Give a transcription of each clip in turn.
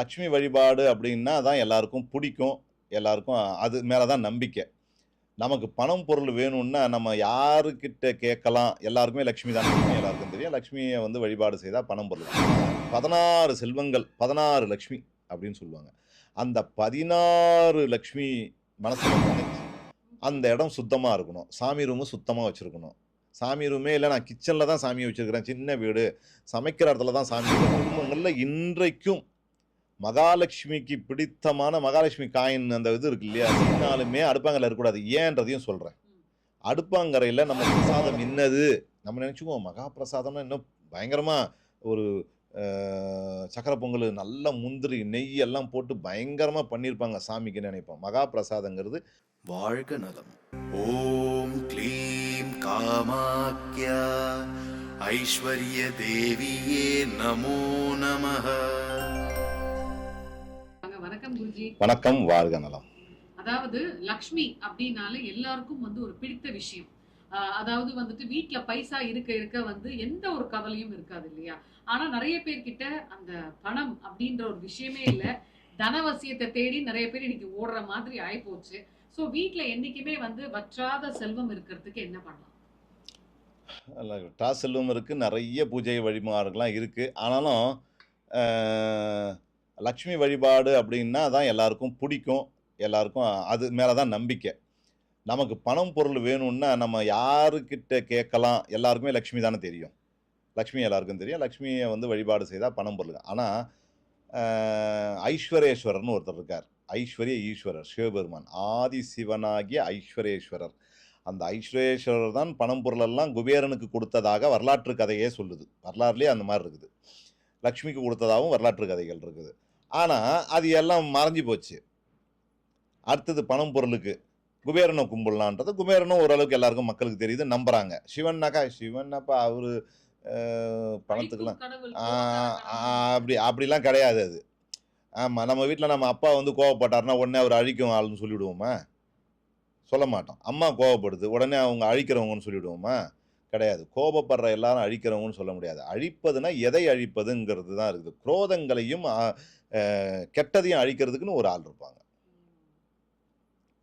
லக்ஷ்மி வழிபாடு அப்படின்னா தான் எல்லாருக்கும் பிடிக்கும். எல்லாருக்கும் அது மேலே தான் நம்பிக்கை. நமக்கு பணம் பொருள் வேணும்னா நம்ம யாருக்கிட்ட கேட்கலாம்? எல்லாருக்குமே லக்ஷ்மி தான் எல்லாருக்கும் தெரியும். லக்ஷ்மியை வந்து வழிபாடு செய்தால் பணம் பொருள் பதினாறு செல்வங்கள் பதினாறு லக்ஷ்மி அப்படின்னு சொல்லுவாங்க. அந்த பதினாறு லக்ஷ்மி மனசில் அந்த இடம் சுத்தமாக இருக்கணும். சாமி ரூமு சுத்தமாக வச்சுருக்கணும். சாமி ரூமே இல்லை நான் கிச்சனில் தான் சாமியை வச்சுருக்கிறேன். சின்ன வீடு. சமைக்கிற இடத்துல தான் சாமி குடும்பங்களில் இன்றைக்கும் மகாலட்சுமிக்கு பிடித்தமான மகாலட்சுமி காயின் அந்த இது இருக்கு இல்லையா? அதனாலுமே அடுப்பாங்கரையில் இருக்கக்கூடாது. ஏன்றதையும் சொல்கிறேன் அடுப்பாங்கரையில் நம்ம பிரசாதம் என்னது நம்ம நினச்சிக்குவோம். மகா பிரசாதம்னா இன்னும் பயங்கரமாக ஒரு சக்கரை பொங்கல் நல்ல முந்திரி நெய் எல்லாம் போட்டு பயங்கரமாக பண்ணியிருப்பாங்க சாமிக்கு நினைப்போம். மகா பிரசாதங்கிறது வாழ்க நலம். ஓம் க்ளீம் காமாக்யா. ஐஸ்வர்ய தேவியே நமோ நமஹ. வணக்கம் குருஜி. வணக்கம் வாழ்க நலம். அதாவது லக்ஷ்மி அப்படின்னாலே எல்லாருக்கும் வந்து ஒரு பிடித்த விஷயம். அதாவது வந்துட்டு வீட்ல பைசா இருக்க இருக்க வந்து எந்த ஒரு கவலையும் இருக்காது இல்லையா? ஆனா நிறைய பேர்கிட்ட அந்த பணம் அப்படின்ற ஒரு விஷயமே இல்ல. தனவசியத்தை தேடி நிறைய பேர் இன்னைக்கு ஓடுற மாதிரி ஆயிப்போச்சு. சோ வீட்ல என்னைக்குமே வந்து வற்றாத செல்வம் இருக்கிறதுக்கு என்ன பண்ணலாம்? டாஸ் செல்வம் இருக்குது நிறைய பூஜை வழிபாடுகள்லாம் இருக்குது ஆனாலும் லக்ஷ்மி வழிபாடு அப்படின்னா தான் எல்லாருக்கும் பிடிக்கும். எல்லாருக்கும் அது மேலே தான் நம்பிக்கை. நமக்கு பணம் பொருள் வேணும்னா நம்ம யாருக்கிட்ட கேட்கலாம்? எல்லாருக்குமே லக்ஷ்மி தானே தெரியும். லக்ஷ்மி எல்லாருக்கும் தெரியும். லக்ஷ்மியை வந்து வழிபாடு செய்தால் பணம் பொருள். ஆனால் ஐஸ்வரேஸ்வரர்னு ஒருத்தர் இருக்கார். ஐஸ்வர்ய ஈஸ்வரர் சிவபெருமான். ஆதி சிவனாகிய ஐஸ்வரேஸ்வரர். அந்த ஐஸ்வரேஸ்வரர் தான் பணம் பொருளெல்லாம் குபேரனுக்கு கொடுத்ததாக வரலாற்று கதையே சொல்லுது. வரலாறுலேயே அந்த மாதிரி இருக்குது. லக்ஷ்மிக்கு கொடுத்ததாகவும் வரலாற்று கதைகள் இருக்குது. ஆனால் அது எல்லாம் மறைஞ்சு போச்சு. அடுத்தது பணம் பொருளுக்கு. குபேரனை கும்பிடலான்றது குபேரனும் ஓரளவுக்கு எல்லாருக்கும் மக்களுக்கு தெரியுது நம்புறாங்க. சிவன்னாக்கா சிவன்னப்பா அவரு ஆ, அப்படி அப்படிலாம் கிடையாது அது. ஆமாம் நம்ம வீட்டில் நம்ம அப்பா வந்து கோவப்பட்டாருன்னா உடனே அவர் அழிக்கும் ஆளுன்னு சொல்லிவிடுவோமா? சொல்ல மாட்டோம். அம்மா கோவப்படுது உடனே அவங்க அழிக்கிறவங்கன்னு சொல்லிவிடுவோமா? கிடையாது. கோபப்படுற எல்லாரும் அழிக்கிறவங்கன்னு சொல்ல முடியாது. அழிப்பதுன்னா எதை அழிப்பதுங்கிறது தான் இருக்குது. குரோதங்களையும் கெட்டதையும் அழிக்கிறதுக்குன்னு ஒரு ஆள் இருப்பாங்க.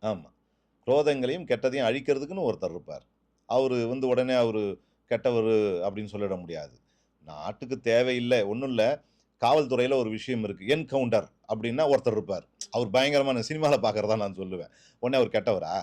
ஆமாம் குரோதங்களையும் கெட்டதையும் அழிக்கிறதுக்குன்னு ஒருத்தர் இருப்பார். அவர் வந்து உடனே அவர் கெட்டவர் அப்படின்னு சொல்லிட முடியாது. நாட்டுக்கு தேவையில்லை ஒன்றும் இல்லை. காவல்துறையில் ஒரு விஷயம் இருக்குது என்கவுண்டர் அப்படின்னா ஒருத்தர் இருப்பார். அவர் பயங்கரமான சினிமாவில் பார்க்குறதா நான் சொல்லுவேன். உடனே அவர் கெட்டவரா?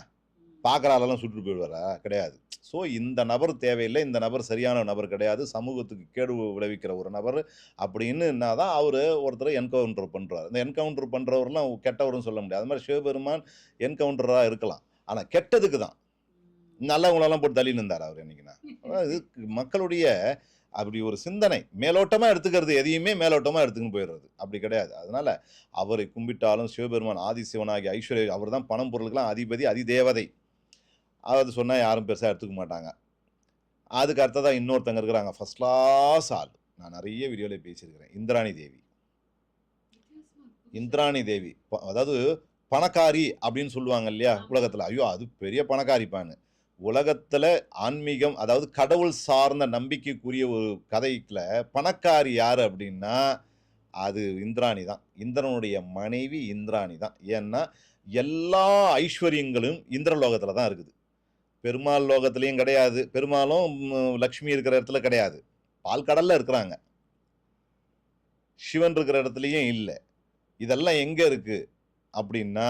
பார்க்குறாலெல்லாம் சுட்டுட்டு போயிடுவாரா? கிடையாது. ஸோ இந்த நபர் தேவையில்லை இந்த நபர் சரியான நபர் கிடையாது சமூகத்துக்கு கேடு விளைவிக்கிற ஒரு நபர் அப்படின்னுனா தான் அவர் ஒருத்தர் என்கவுண்டர் பண்ணுறாரு இந்த என்கவுண்டர் பண்ணுறவர்லாம் கெட்டவர்னு சொல்ல முடியாது. அது மாதிரி சிவபெருமான் என்கவுண்டராக இருக்கலாம். ஆனால் கெட்டதுக்கு தான். நல்லவங்களெல்லாம் போட்டு தள்ளி இருந்தார் அவர் என்னைக்குன்னா. இது மக்களுடைய அப்படி ஒரு சிந்தனை. மேலோட்டமாக எடுத்துக்கிறது எதையுமே மேலோட்டமாக எடுத்துக்கின்னு போயிடுறது. அப்படி கிடையாது. அதனால் அவரை கும்பிட்டாலும் சிவபெருமான் ஆதி சிவனாகி ஐஸ்வர்யா அவர் தான் பணம் பொருளுக்கெல்லாம் அதிபதி அதிதேவதை. அது சொன்னால் யாரும் பெருசாக எடுத்துக்க மாட்டாங்க. அதுக்கு அடுத்ததாக இன்னொருத்தங்க இருக்கிறாங்க. ஃபர்ஸ்ட் கிளாஸ் ஆள். நான் நிறைய வீடியோவில் பேசியிருக்கிறேன். இந்திராணி தேவி. இந்திராணி தேவி. அதாவது பணக்காரி அப்படின்னு சொல்லுவாங்க இல்லையா? உலகத்தில். ஐயோ அது பெரிய பணக்காரிப்பான்னு. உலகத்தில் ஆன்மீகம் அதாவது கடவுள் சார்ந்த நம்பிக்கைக்குரிய ஒரு கதைக்குள்ள பணக்காரி யார் அப்படின்னா அது இந்திராணி தான். இந்திரனுடைய மனைவி இந்திராணி தான். ஏன்னா எல்லா ஐஸ்வர்யங்களும் இந்திரலோகத்தில் தான் இருக்குது. பெருமாள் லோகத்துலேயும் கிடையாது. பெருமாளும் லக்ஷ்மி இருக்கிற இடத்துல கிடையாது. பால் கடல்ல இருக்கிறாங்க. சிவன் இருக்கிற இடத்துலையும் இல்லை. இதெல்லாம் எங்கே இருக்குது அப்படின்னா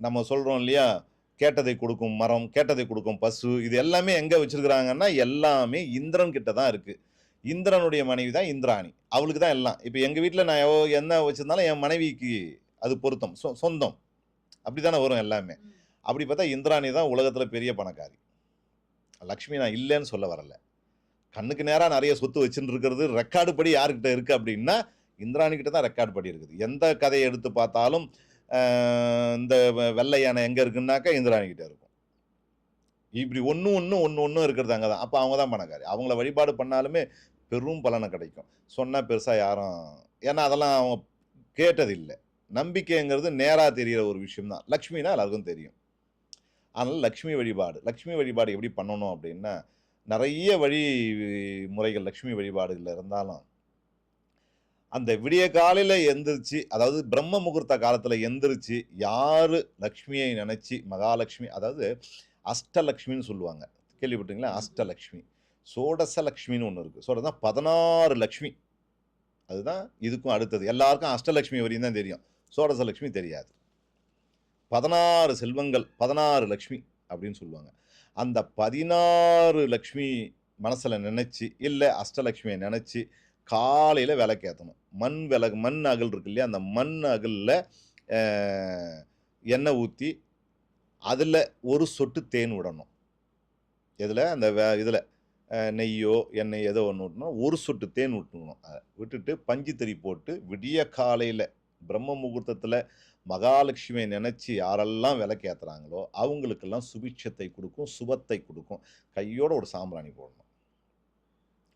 நம்ம சொல்கிறோம் இல்லையா? கேட்டதை கொடுக்கும் மரம் கேட்டதை கொடுக்கும் பசு இது எல்லாமே எங்கே வச்சிருக்கிறாங்கன்னா எல்லாமே இந்திரன் கிட்ட தான் இருக்குது இந்திரனுடைய மனைவி தான் இந்திராணி. அவளுக்கு தான் எல்லாம். இப்போ எங்கள் வீட்டில் நான் எவ்வளோ என்ன வச்சுருந்தாலும் என் மனைவிக்கு அது பொருத்தம். சொ சொந்தம். அப்படி தானே வரும் எல்லாமே. அப்படி பார்த்தா இந்திராணி தான் உலகத்தில் பெரிய பணக்காரி. லக்ஷ்மி நான் இல்லைன்னு சொல்ல வரல. கண்ணுக்கு நேராக நிறைய சொத்து வச்சுட்டு இருக்கிறது ரெக்கார்டு படி யாருக்கிட்ட இருக்குது அப்படின்னா இந்திராணிக்கிட்ட தான் ரெக்கார்டு படி இருக்குது. எந்த கதையை எடுத்து பார்த்தாலும் இந்த வெ- வெள்ளை யானை எங்கே இருக்குன்னாக்கா இந்திராணிக்கிட்ட இருக்கும். இப்படி ஒன்று ஒன்று ஒன்று ஒன்றும் இருக்கிறது அங்கே தான். அப்போ அவங்க தான் பணக்காரி. அவங்கள வழிபாடு பண்ணாலுமே பெரும் பலனை கிடைக்கும். சொன்னால் பெருசாக யாரும் ஏன்னா அதெல்லாம் அவங்க கேட்டதில்லை. நம்பிக்கைங்கிறது நேராக தெரிகிற ஒரு விஷயம் தான் லக்ஷ்மினா எல்லாருக்கும் தெரியும். அதனால் லக்ஷ்மி வழிபாடு. லக்ஷ்மி வழிபாடு எப்படி பண்ணணும் அப்படின்னா நிறைய வழி முறைகள் லக்ஷ்மி வழிபாடுகளில் இருந்தாலும் அந்த விடிய காலையில் எந்திரிச்சு அதாவது பிரம்ம முகூர்த்த காலத்தில் எந்திரிச்சு யார் லக்ஷ்மியை நினச்சி மகாலட்சுமி அதாவது அஷ்டலக்ஷ்மின்னு சொல்லுவாங்க. கேள்விப்பட்டீங்களா அஷ்டலக்ஷ்மி. சோடச லக்ஷ்மின்னு ஒன்று இருக்குது சோடசா பதினாறு லக்ஷ்மி. அதுதான் இதுக்கும் அடுத்தது. எல்லாருக்கும் அஷ்டலக்ஷ்மி வரையும் தான் தெரியும். சோடச லக்ஷ்மி தெரியாது. பதினாறு செல்வங்கள் பதினாறு லக்ஷ்மி அப்படின்னு சொல்லுவாங்க. அந்த பதினாறு லக்ஷ்மி மனசில் நினச்சி இல்லை அஷ்டலக்ஷ்மியை நினச்சி காலையில் விளக்கேற்றணும் மண் விளக்கு மண் அகல் இருக்கு இல்லையா? அந்த மண் அகலில் எண்ணெய் ஊற்றி அதில் ஒரு சொட்டு தேன் விடணும். இதில் அந்த வே இதில். நெய்யோ எண்ணெய் ஏதோ ஒன்று விட்டணும் ஒரு சொட்டு தேன் விட்டுணும் அதை விட்டுட்டு பஞ்சுத்தறி போட்டு விடிய காலையில் பிரம்ம முகூர்த்தத்தில் மகாலட்சுமியை நினச்சி யாரெல்லாம் விளக்கேற்றுறாங்களோ அவங்களுக்கெல்லாம் சுபிட்சத்தை கொடுக்கும் சுபத்தை கொடுக்கும். கையோட ஒரு சாம்பிராணி போடணும்.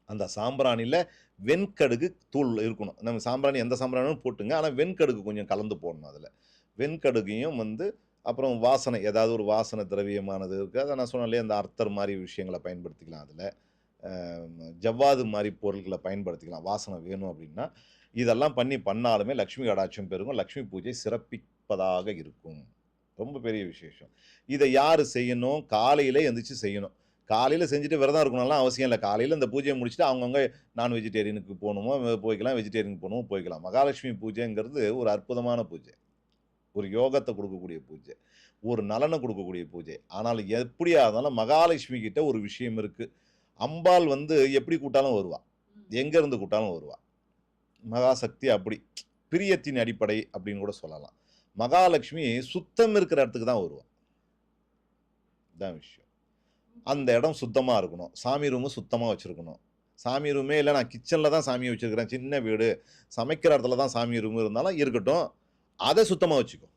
அந்த சாம்பிராணியில் வெண்கடுகு தூள் இருக்கணும். நம்ம சாம்பிராணி எந்த சாம்பிராணியும் போட்டுங்க. ஆனால் வெண்கடுகு கொஞ்சம் கலந்து போடணும் அதில். வெண்கடுகையும் வந்து அப்புறம் வாசனை ஏதாவது ஒரு வாசனை திரவியமானது இருக்குது அதை நான் சொன்னாலே அந்த அர்த்தர் மாதிரி விஷயங்களை பயன்படுத்திக்கலாம் அதில். ஜவ்வாது மாதிரி பொருட்களை பயன்படுத்திக்கலாம். வாசனை வேணும் அப்படின்னா இதெல்லாம் பண்ணி பண்ணாலுமே லக்ஷ்மி கடாட்சம் பெருகும். லக்ஷ்மி பூஜை சிறப்பிப்பதாக இருக்கும். ரொம்ப பெரிய விசேஷம். இதை யார் செய்யணும்? காலையில் எந்திரிச்சு செய்யணும். காலையில் செஞ்சுட்டு விரதம் இருக்கணும்லாம் அவசியம் இல்லை. காலையில் இந்த பூஜையை முடிச்சுட்டு அவங்கவுங்க நான் வெஜிடேரியனுக்கு போகணுமோ போய்க்கலாம். வெஜிடேரியனுக்கு போகணுமோ போய்க்கலாம். மகாலட்சுமி பூஜைங்கிறது ஒரு அற்புதமான பூஜை. ஒரு யோகத்தை கொடுக்கக்கூடிய பூஜை. ஒரு நலனை கொடுக்கக்கூடிய பூஜை. ஆனால் எப்படியா இருந்தாலும் மகாலட்சுமி கிட்ட ஒரு விஷயம் இருக்குது அம்பாள் வந்து எப்படி கூட்டாலும் வருவா. எங்கேருந்து கூட்டாலும் வருவா. மகாசக்தி அப்படி பிரியத்தின் அடிப்படை அப்படின்னு கூட சொல்லலாம். மகாலட்சுமி சுத்தம் இருக்கிற இடத்துக்கு தான் வருவான் இதான் விஷயம். அந்த இடம் சுத்தமாக இருக்கணும். சாமி ரூமு சுத்தமாக வச்சுருக்கணும். சாமி ரூமே இல்லை நான் கிச்சனில் தான் சாமியை வச்சுருக்கிறேன். சின்ன வீடு. சமைக்கிற இடத்துல தான் சாமி ரூம் இருந்தாலும் இருக்கட்டும். அதை சுத்தமாக வச்சுக்கோ.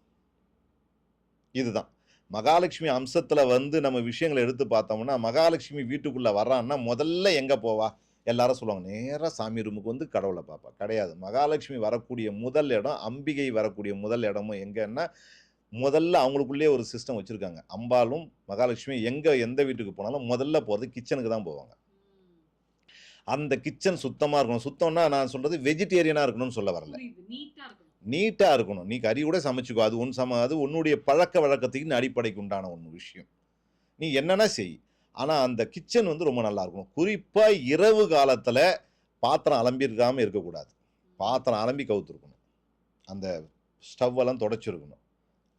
இதுதான். மகாலட்சுமி அம்சத்தில் வந்து நம்ம விஷயங்களை எடுத்து பார்த்தோம்னா மகாலட்சுமி வீட்டுக்குள்ளே வர்றான்னா முதல்ல எங்கே போவா? எல்லாரும் சொல்லுவாங்க நேராக சாமி ரூமுக்கு வந்து கடவுளை பார்ப்பா கிடையாது. மகாலட்சுமி வரக்கூடிய முதல் இடம் அம்பிகை வரக்கூடிய முதல் இடமும் எங்கன்னா முதல்ல அவங்களுக்குள்ளேயே ஒரு சிஸ்டம் வச்சுருக்காங்க. அம்பாலும் மகாலட்சுமி எங்கே எந்த வீட்டுக்கு போனாலும் முதல்ல போகிறது கிச்சனுக்கு தான் போவாங்க. அந்த கிச்சன் சுத்தமாக இருக்கணும். சுத்தம்னா நான் சொல்கிறது வெஜிடேரியனாக இருக்கணும்னு சொல்ல வரல. நீட்டா இருக்கணும். நீட்டாக இருக்கணும். நீ கறி கூட சமைச்சுக்கோ. அது உன் சம அது உன்னுடைய பழக்க வழக்கத்துக்கு அடிப்படைக்கு உண்டான ஒன்று விஷயம். நீ என்னென்ன செய். ஆனால் அந்த கிச்சன் வந்து ரொம்ப நல்லா இருக்கணும். குறிப்பாக இரவு காலத்தில் பாத்திரம் அலம்பியிருக்காமல் இருக்கக்கூடாது. பாத்திரம் அலம்பி கவுத்துருக்கணும். அந்த ஸ்டவ்வெல்லாம் தொடச்சிருக்கணும்.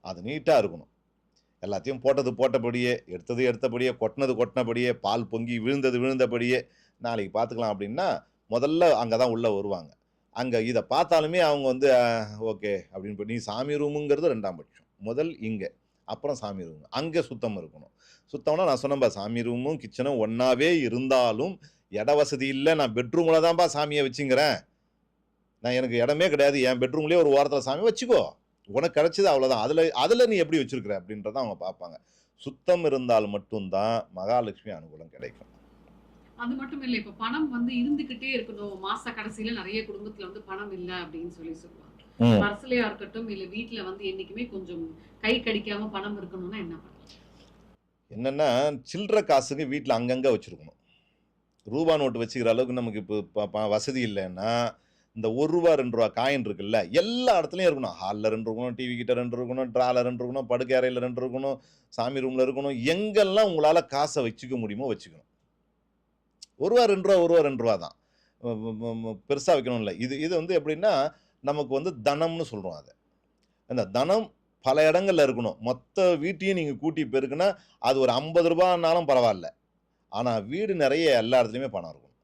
அது நீட்டாக இருக்கணும். எல்லாத்தையும் போட்டது போட்டபடியே எடுத்தது எடுத்தபடியே கொட்டினது கொட்டினபடியே பால் பொங்கி விழுந்தது விழுந்தபடியே நாளைக்கு பார்த்துக்கலாம் அப்படின்னா முதல்ல அங்கே தான் உள்ளே வருவாங்க. அங்கே இதை பார்த்தாலுமே அவங்க வந்து ஓகே அப்படின்னு நீ சாமி ரூமுங்கிறது ரெண்டாம் பட்சம். முதல் இங்கே. அப்புறம் சாமி ரூம். அங்கே சுத்தம் இருக்கணும். சுத்தம்னா நான் சொன்னேன்பா சாமி ரூமும் கிச்சனும் ஒன்றாவே இருந்தாலும் இட வசதி இல்லை நான் பெட்ரூமில் தான்ப்பா சாமியை வச்சுங்கிறேன். நான் எனக்கு இடமே கிடையாது. என் பெட்ரூம்லேயே ஒரு ஓரத்தில் சாமி வச்சுக்கோ. உனக்கு கிடச்சிது அவ்வளோதான் அதில் அதில் நீ எப்படி வச்சுருக்கிற அப்படின்றத அவங்க பார்ப்பாங்க. சுத்தம் இருந்தால் மட்டும்தான் மகாலட்சுமி அனுகூலம் கிடைக்கும். அது மட்டும் இல்லை இப்போ பணம் வந்து இருந்துக்கிட்டே இருக்கணும். மாச கடைசியில் நிறைய குடும்பத்தில் வந்து பணம் இல்லை அப்படின்னு சொல்லி சொல்லுவாங்க. பர்சலையா இருக்கட்டும் இல்ல வீட்ல வந்து என்னைக்குமே கொஞ்சம் கை கடிக்காம பணம் இருக்கணும்னா என்ன பண்ணலாம்? என்னென்னா சில்லற காசுக்கு வீட்டில் அங்கங்கே வச்சுருக்கணும். ரூபா நோட்டு வச்சுக்கிற அளவுக்கு நமக்கு இப்போ வசதி இல்லைன்னா இந்த ஒரு ரூபா ரெண்டு ரூபா காயின் இருக்குல்ல எல்லா இடத்துலையும் இருக்கணும். ஹாலில் ரெண்டு இருக்கணும் டிவி கிட்ட ரெண்டு இருக்கணும் ட்ரால ரெண்டு இருக்கணும் படுக்கை அறையில் ரெண்டு இருக்கணும் சாமி ரூமில் இருக்கணும் எங்கெல்லாம் உங்களால் காசை வச்சுக்க முடியுமோ வச்சுக்கணும். ஒரு ரூபா ரெண்டு ரூபா ஒரு ரூபா ரெண்டு ரூபா தான். பெருசாக வைக்கணும் இல்லை இது இது வந்து எப்படின்னா நமக்கு வந்து தனம்னு சொல்கிறோம் அதை. அந்த தனம் பல இடங்கள்ல இருக்கணும். மொத்த வீட்டையும் நீங்கள் கூட்டி பெருக்குன்னா அது ஒரு ஐம்பது ரூபான்னாலும் பரவாயில்ல. ஆனால் வீடு நிறைய எல்லா இடத்துலையுமே பணம் இருக்கும்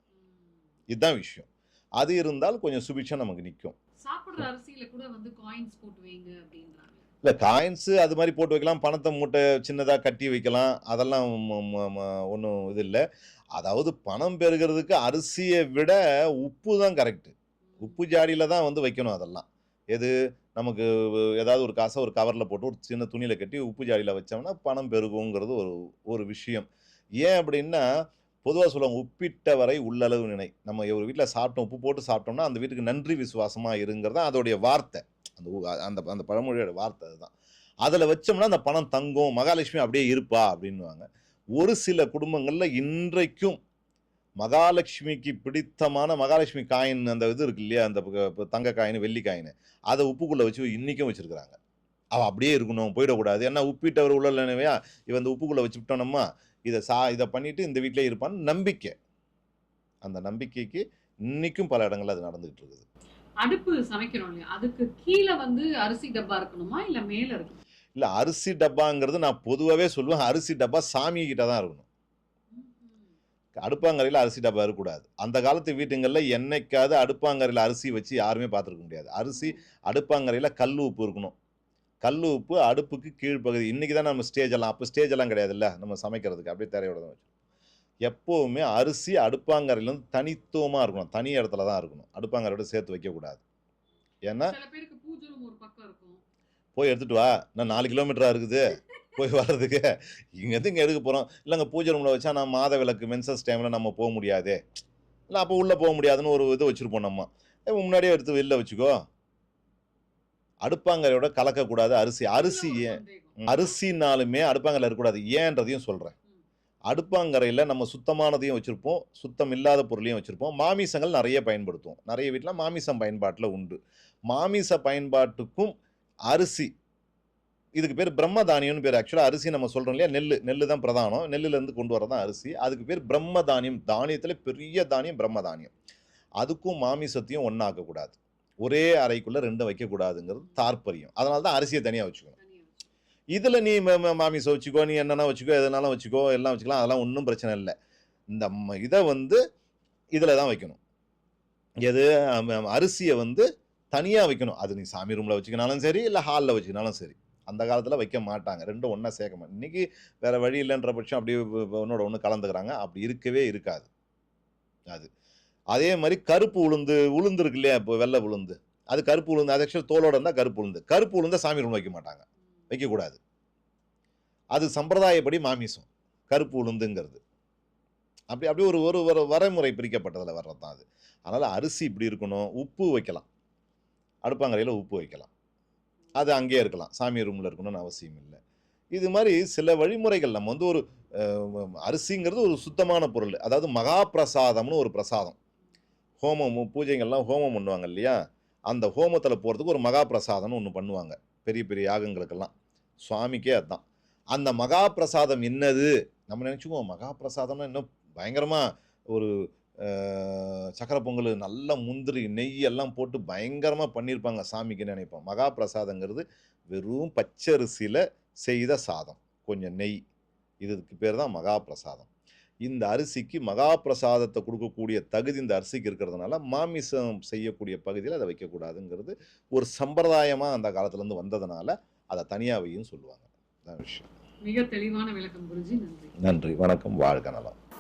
இதுதான் விஷயம். அது இருந்தால் கொஞ்சம் சுபிட்சம் நமக்கு நிற்கும் சாப்பிடுற அரிசியில கூட வந்து காயின்ஸ் போட்டு வைங்க அப்படின்றாங்க. இல்லை காயின்ஸு அது மாதிரி போட்டு வைக்கலாம். பணத்தை மூட்டை சின்னதாக கட்டி வைக்கலாம். அதெல்லாம் ஒன்றும் இது இல்லை. அதாவது பணம் பெருகிறதுக்கு அரிசியை விட உப்பு தான் கரெக்டு உப்பு ஜாடியில் தான் வந்து வைக்கணும் அதெல்லாம். எது? நமக்கு ஏதாவது ஒரு காசை ஒரு கவரில் போட்டு ஒரு சின்ன துணியில் கட்டி உப்பு ஜாடியில் வச்சோம்னா பணம் பெருகுங்கிறது ஒரு ஒரு விஷயம். ஏன் அப்படின்னா பொதுவாக சொல்லுவாங்க உப்பிட்ட வரை உள்ளளவு நினை. நம்ம ஒரு வீட்டில் சாப்பிட்டோம் உப்பு போட்டு சாப்பிட்டோம்னா அந்த வீட்டுக்கு நன்றி விசுவாசமாக இருங்கிறது தான் அதோடைய வார்த்தை. அந்த அந்த அந்த பழமொழியோட வார்த்தை அதுதான். அதில் வச்சோம்னா அந்த பணம் தங்கும் மகாலட்சுமி அப்படியே இருப்பா அப்படின்னுவாங்க. ஒரு சில குடும்பங்களில் இன்றைக்கும் மகாலட்சுமிக்கு பிடித்தமான மகாலட்சுமி காயின் அந்த இது இருக்கு இல்லையா? அந்த தங்க காயின் வெள்ளி காயின். அதை உப்புக்குள்ளே வச்சு இன்றைக்கும் வச்சுருக்கிறாங்க. அவள் அப்படியே இருக்கணும் போயிடக்கூடாது. ஏன்னா உப்பிட்டவர் உள்ள இல்லைனவையா இவன் இந்த உப்புக்குள்ளே வச்சுக்கிட்டோம்மா இதை சா இதை பண்ணிட்டு இந்த வீட்டிலே இருப்பான்னு நம்பிக்கை. அந்த நம்பிக்கைக்கு இன்னைக்கும் பல இடங்கள்ல அது நடந்துகிட்டு இருக்குது. அடுப்பு சமைக்கிறோம் இல்லையா? அதுக்கு கீழே வந்து அரிசி டப்பா இருக்கணுமா? இல்ல மேல இருக்கணும்? இல்லை அரிசி டப்பாங்கிறது நான் பொதுவாகவே சொல்லுவேன். அரிசி டப்பா சாமி கிட்ட தான் இருக்கணும். அடுப்பாங்கரையில் அரிசி டப்பா இருக்கக்கூடாது. அந்த காலத்து வீட்டுங்களில் என்னைக்காவது அடுப்பாங்கரையில் அரிசி வச்சு யாருமே பார்த்துருக்க முடியாது. அரிசி அடுப்பாங்கரையில் கல் உப்பு இருக்கணும். கல் உப்பு அடுப்புக்கு கீழ்ப்பகுதி இன்றைக்கி தான் நம்ம ஸ்டேஜ் எல்லாம் அப்போ ஸ்டேஜ் எல்லாம் கிடையாதுல்ல நம்ம சமைக்கிறதுக்கு. அப்படியே தரையோட தான் வச்சு எப்போவுமே அரிசி அடுப்பாங்கரையிலேருந்து தனித்துவமாக இருக்கணும். தனி இடத்துல தான் இருக்கணும். அடுப்பாங்கரையோட சேர்த்து வைக்கக்கூடாது. ஏன்னா போய் எடுத்துட்டு வா. நான் நாலு கிலோமீட்டரா இருக்குது. போய் வர்றதுக்கு. இங்கேருந்து இங்கே எடுக்க போகிறோம் இல்லைங்க பூஜை ரூமில் வச்சா நான் மாத விளக்கு மென்சஸ் டைமில் நம்ம போக முடியாதே. இல்லை அப்போ உள்ளே போக முடியாதுன்னு ஒரு இது வச்சுருப்போம் நம்ம. முன்னாடியே எடுத்து வெளில வச்சுக்கோ. அடுப்பாங்கரையோட கலக்கக்கூடாது. அரிசி அரிசி. அரிசினாலுமே அடுப்பாங்கரையில் இருக்கக்கூடாது. ஏன்றதையும் சொல்கிறேன் அடுப்பாங்கரையில் நம்ம சுத்தமானதையும் வச்சுருப்போம். சுத்தம் இல்லாத பொருளையும் வச்சுருப்போம். மாமிசங்கள் நிறைய பயன்படுத்துவோம். நிறைய வீட்டில் மாமிசம் பயன்பாட்டில் உண்டு. மாமிச பயன்பாட்டுக்கும் அரிசி இதுக்கு பேர் பிரம்மதானியம்னு பேர். ஆக்சுவலாக அரிசி நம்ம சொல்கிறோம் இல்லையா? நெல் நெல் தான் பிரதானம். நெல்லுலேருந்து கொண்டு வரதான் அரிசி. அதுக்கு பேர் பிரம்மதானியம். தானியத்தில் பெரிய தானியம் பிரம்மதானியம். அதுக்கும் மாமிசத்தையும் ஒன்றாக்கக்கூடாது ஒரே அறைக்குள்ளே ரெண்டும் வைக்கக்கூடாதுங்கிறது தாற்பயம். அதனால தான் அரிசியை தனியாக வச்சுக்கணும். இதில் நீ மாமிசம் வச்சுக்கோ நீ என்னென்ன வச்சுக்கோ எதனாலும் வச்சுக்கோ எல்லாம் வச்சுக்கலாம். அதெல்லாம் ஒன்றும் பிரச்சனை இல்லை. இந்த இதை வந்து இதில் தான் வைக்கணும். எது? அரிசியை வந்து தனியாக வைக்கணும். அது நீ சாமி ரூமில் வச்சுக்கினாலும் சரி இல்லை ஹாலில் வச்சுக்கினாலும் சரி. அந்த காலத்தில் வைக்க மாட்டாங்க. ரெண்டும் ஒன்றா சேர்க்க மாட்டாங்க. இன்றைக்கி வேறு வழி இல்லைன்ற பட்சம் அப்படியே ஒன்றோட ஒன்று கலந்துக்கிறாங்க. அப்படி இருக்கவே இருக்காது. அது. அதே மாதிரி கருப்பு உளுந்து உளுந்து இருக்கு இல்லையா? இப்போ வெள்ளை உளுந்து. அது கருப்பு உளுந்து அது ஆக்சுவலாக தோலோட இருந்தால் கருப்பு உளுந்து. கருப்பு உளுந்தை சாமி ரூம் வைக்க மாட்டாங்க. வைக்கக்கூடாது. அது சம்பிரதாயப்படி மாமிசம். கருப்பு உளுந்துங்கிறது. அப்படி அப்படியே ஒரு ஒரு ஒரு வரைமுறை பிரிக்கப்பட்டதில் வர்றது தான் அது. அதனால் அரிசி இப்படி இருக்கணும். உப்பு வைக்கலாம். அடுப்பாங்கரையில் உப்பு வைக்கலாம். அது அங்கேயே இருக்கலாம். சாமி ரூமில் இருக்கணும்னு அவசியம் இல்லை. இது மாதிரி சில வழிமுறைகள் நம்ம வந்து ஒரு அரிசிங்கிறது ஒரு சுத்தமான பொருள். அதாவது மகா பிரசாதம்னு ஒரு பிரசாதம். ஹோமம் பூஜைகள்லாம் ஹோமம் பண்ணுவாங்க இல்லையா? அந்த ஹோமத்தில் போகிறதுக்கு ஒரு மகா பிரசாதம்னு ஒன்று பண்ணுவாங்க. பெரிய பெரிய யாகங்களுக்கெல்லாம். சுவாமிக்கே அதுதான் அந்த மகா பிரசாதம் என்னது? நம்ம நினச்சிக்குவோம். மகா பிரசாதம்னா இன்னும் பயங்கரமாக ஒரு சக்கரை பொங்கல் நல்ல முந்திரி நெய் எல்லாம் போட்டு பயங்கரமாக பண்ணியிருப்பாங்க சாமிக்கு நினைப்போம். மகா பிரசாதங்கிறது வெறும் பச்சரிசியில் செய்த சாதம். கொஞ்சம் நெய் இதுக்கு பேர் தான் மகா பிரசாதம். இந்த அரிசிக்கு மகா பிரசாதத்தை கொடுக்கக்கூடிய தகுதி இந்த அரிசிக்கு இருக்கிறதுனால மாமிசம் செய்யக்கூடிய பகுதியில் அதை வைக்கக்கூடாதுங்கிறது ஒரு சம்பிரதாயமாக அந்த காலத்துலேருந்து வந்ததுனால அதை தனியாக வையும் சொல்லுவாங்க விஷயம். மிக தெளிவான விளக்கம் குருஜி. நன்றி. நன்றி. வணக்கம். வாழ்க நலம்.